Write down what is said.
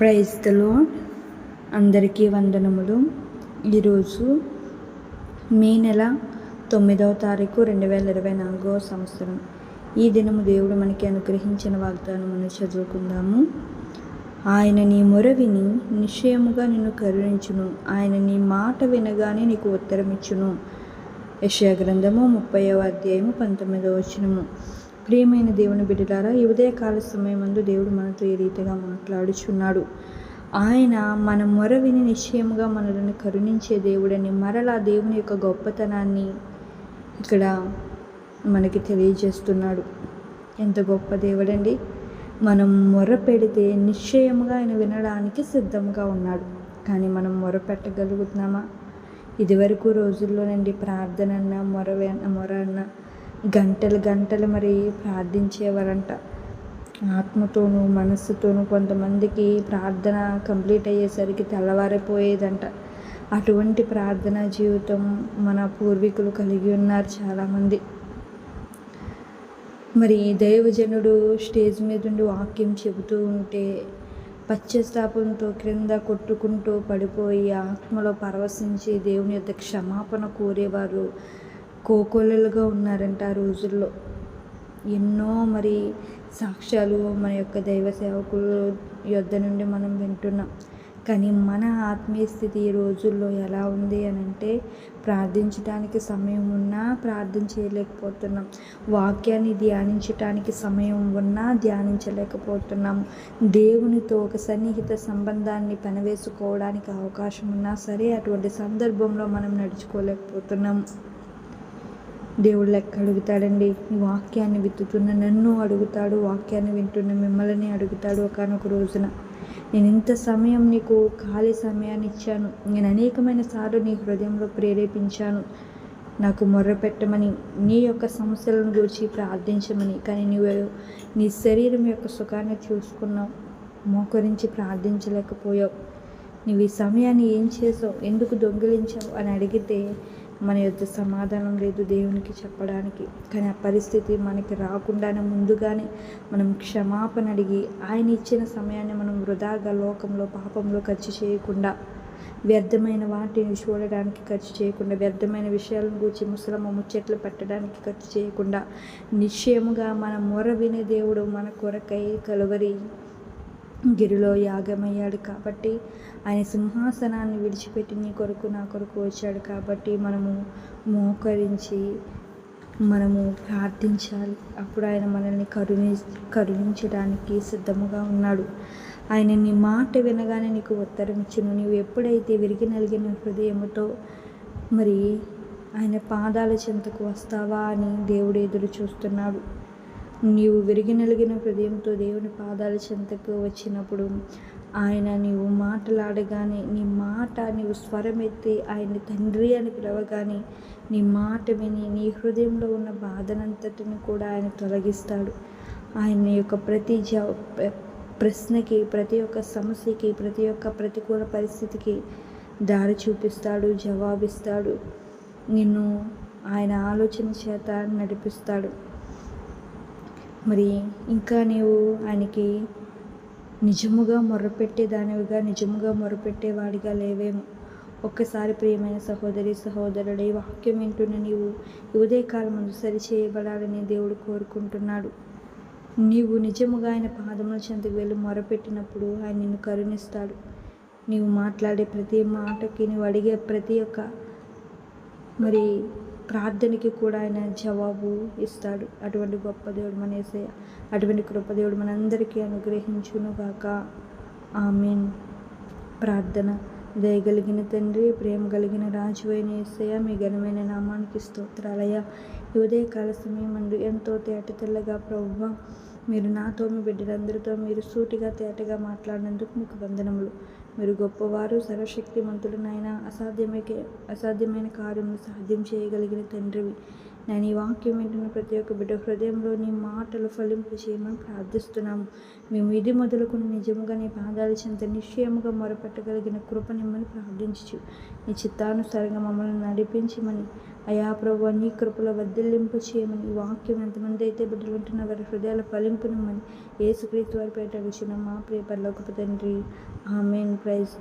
Praise అందరికీ వందనములు. ఈరోజు మే నెల తొమ్మిదవ తారీఖు రెండు వేల ఇరవై నాలుగవ సంవత్సరం. ఈ దినము దేవుడు మనకి అనుగ్రహించిన వాగ్దానమును మనం చదువుకుందాము. ఆయన నీ మొర విని నిశ్చయముగా నిన్ను కరుణించును. ఆయన నీ మాట వినగానే నీకు ఉత్తరమిచ్చును. యెషయా గ్రంథము ముప్పైవ అధ్యాయము పంతొమ్మిదవ వచనము. ప్రియమైన దేవుని బిడ్డలారా ఈ ఉదయకాల సమయమందు దేవుడు మనతో ఈ రీతిగా మాట్లాడుచున్నాడు? ఆయన మన మొర విని నిశ్చయముగా మనలను కరుణించే దేవుడని మరలా దేవుని యొక్క గొప్పతనాన్ని ఇక్కడ మనకి తెలియజేస్తున్నాడు. ఎంత గొప్ప దేవుడండి! మనం మొర పెడితే నిశ్చయముగా ఆయన వినడానికి సిద్ధంగా ఉన్నాడు. కానీ మనం మొర పెట్టగలుగుతున్నామా? ఇదివరకు రోజుల్లోనండి ప్రార్థన అన్న మొర మొర అన్న గంటలు గంటలు మరి ప్రార్థించేవారంట. ఆత్మతోనూ మనస్సుతోనూ కొంతమందికి ప్రార్థన కంప్లీట్ అయ్యేసరికి తెల్లవారిపోయేదంట. అటువంటి ప్రార్థనా జీవితం మన పూర్వీకులు కలిగి ఉన్నారు చాలామంది. మరి దైవజనుడు స్టేజ్ మీద ఉండి వాక్యం చెబుతూ ఉంటే పశ్చాత్తాపంతో క్రింద కొట్టుకుంటూ పడిపోయి ఆత్మలో పరవశించి దేవుని యొక్క క్షమాపణ కోరేవారు కోకొల్లలుగా ఉన్నారంట ఆ రోజుల్లో. ఎన్నో మరి సాక్ష్యాలు మన యొక్క దైవ సేవకుల యొద్ద నుండి మనం వింటున్నాం. కానీ మన ఆత్మీయ స్థితి ఈ రోజుల్లో ఎలా ఉంది అని అంటే ప్రార్థించడానికి సమయం ఉన్నా ప్రార్థన చేయలేకపోతున్నాం. వాక్యాన్ని ధ్యానించటానికి సమయం ఉన్నా ధ్యానించలేకపోతున్నాం. దేవునితో ఒక సన్నిహిత సంబంధాన్ని పనివేసుకోవడానికి అవకాశం ఉన్నా సరే అటువంటి సందర్భంలో మనం నడుచుకోలేకపోతున్నాం. దేవుడు లెక్క అడుగుతాడండి. వాక్యాన్ని విత్తుతున్న నన్ను అడుగుతాడు. వాక్యాన్ని వింటున్న మిమ్మల్ని అడుగుతాడు ఒకనొక రోజున. నేను ఇంత సమయం నీకు ఖాళీ సమయాన్ని ఇచ్చాను. నేను అనేకమైన సార్లు నీ హృదయంలో ప్రేరేపించాను. నాకు మొర్ర పెట్టమని నీ యొక్క సమస్యలను గురించి ప్రార్థించమని కానీ నువ్వు నీ శరీరం యొక్క సుఖాన్ని చూసుకున్నావు. మోకరించి ప్రార్థించలేకపోయావు. నువ్వు ఈ సమయాన్ని ఏం చేసావు? ఎందుకు దొంగిలించావు? అని అడిగితే మన యొక్క సమాధానం లేదు దేవునికి చెప్పడానికి. కానీ ఆ పరిస్థితి మనకి రాకుండానే ముందుగానే మనం క్షమాపణ అడిగి ఆయన ఇచ్చిన సమయాన్ని మనం వృధాగా లోకంలో పాపంలో ఖర్చు చేయకుండా వ్యర్థమైన వాటిని చూడడానికి ఖర్చు చేయకుండా వ్యర్థమైన విషయాలను గురించి ముసలమ్మ ముచ్చట్లు పెట్టడానికి ఖర్చు చేయకుండా నిశ్చయముగా మన మొర వినే దేవుడు మన కొరకై కలువరి. గిరిలో యాగమయ్యాడు కాబట్టి ఆయన సింహాసనాన్ని విడిచిపెట్టి నీ కొరకు నా కొరకు వచ్చాడు కాబట్టి మనము మోకరించి మనము ప్రార్థించాలి. అప్పుడు ఆయన మనల్ని కరుణి కరుణించడానికి సిద్ధముగా ఉన్నాడు. ఆయన నీ మాట వినగానే నీకు ఉత్తరం ఇచ్చును. నీవు ఎప్పుడైతే విరిగి నలిగిన హృదయముతో మరి ఆయన పాదాల చెంతకు వస్తావా అని దేవుడు ఎదురు చూస్తున్నాడు. నీవు విరిగి నలిగిన హృదయంతో దేవుని పాదాల చెంతకు వచ్చినప్పుడు ఆయన నీవు మాటలాడగానే నీ మాట నీవు స్వరం ఎత్తి ఆయన తండ్రి అని పిలవగానే నీ మాట విని నీ హృదయంలో ఉన్న బాధనంతటిని కూడా ఆయన తొలగిస్తాడు. ఆయన యొక్క ప్రతి జ ప్రశ్నకి ప్రతి ఒక్క సమస్యకి ప్రతి ఒక్క ప్రతికూల పరిస్థితికి దారి చూపిస్తాడు జవాబిస్తాడు. నిన్ను ఆయన ఆలోచన చేత నడిపిస్తాడు. మరి ఇంకా నీవు ఆయనకి నిజముగా మొరపెట్టేదానివిగా నిజముగా మొరపెట్టేవాడిగా లేవేమో. ఒక్కసారి ప్రియమైన సహోదరి సహోదరుడు ఈ వాక్యం వింటున్న నీవు ఉదయకాలం ముందు సరి చేయబడాలని దేవుడు కోరుకుంటున్నాడు. నీవు నిజముగా ఆయన పాదముల చెంతకు వెళ్ళి మొరపెట్టినప్పుడు ఆయన నిన్ను కరుణిస్తాడు. నీవు మాట్లాడే ప్రతి మాటకి నువ్వు అడిగే ప్రతి ఒక్క మరి ప్రార్థనకి కూడా ఆయన జవాబు ఇస్తాడు. అటువంటి గొప్ప దేవుడు మన ఏసయ్య అటువంటి కృపదేవుడు మనందరికీ అనుగ్రహించునుగాక ఆమెన్. ప్రార్థన దయగలిగిన తండ్రి ప్రేమ కలిగిన రాజు అయిన ఏసయ్య మీ ఘనమైన నామానికి స్తోత్రాలయ ఈ ఉదయకాల సమయం అందు ఎంతో తేట తెల్లగా ప్రభు మీరు నాతో మీ బిడ్డలందరితో మీరు సూటిగా తేటగా మాట్లాడినందుకు మీకు వందనములు. మీరు గొప్పవారు సర్వశక్తిమంతుడు నాయన అసాధ్యమైన అసాధ్యమైన కార్యములు సాధ్యం చేయగలిగిన తండ్రివి. నేను ఈ వాక్యం వింటున్న ప్రతి ఒక్క బిడ్డ హృదయంలో నీ మాటలు ఫలింపు చేయమని ప్రార్థిస్తున్నాము. మేము ఇది మొదలుకుని నిజముగా నీ పాదాల చెంత నిశ్చయముగా మొరపెట్టగలిగిన కృపనిమ్మని ప్రార్థించు నీ చిత్తానుసారంగా మమ్మల్ని నడిపించమని. అయా ప్రభు నీ కృపలో వద్దలింపు చేయమని. ఈ వాక్యం ఎంతమంది అయితే బిడ్డలు ఉంటున్న వారి హృదయాల ఫలింపునిమ్మని ఏసుక్రీస్తు వారి పేట విషయం మా ప్రియ పరలోకపు తండ్రి. ఆమెన్. ప్రైజ్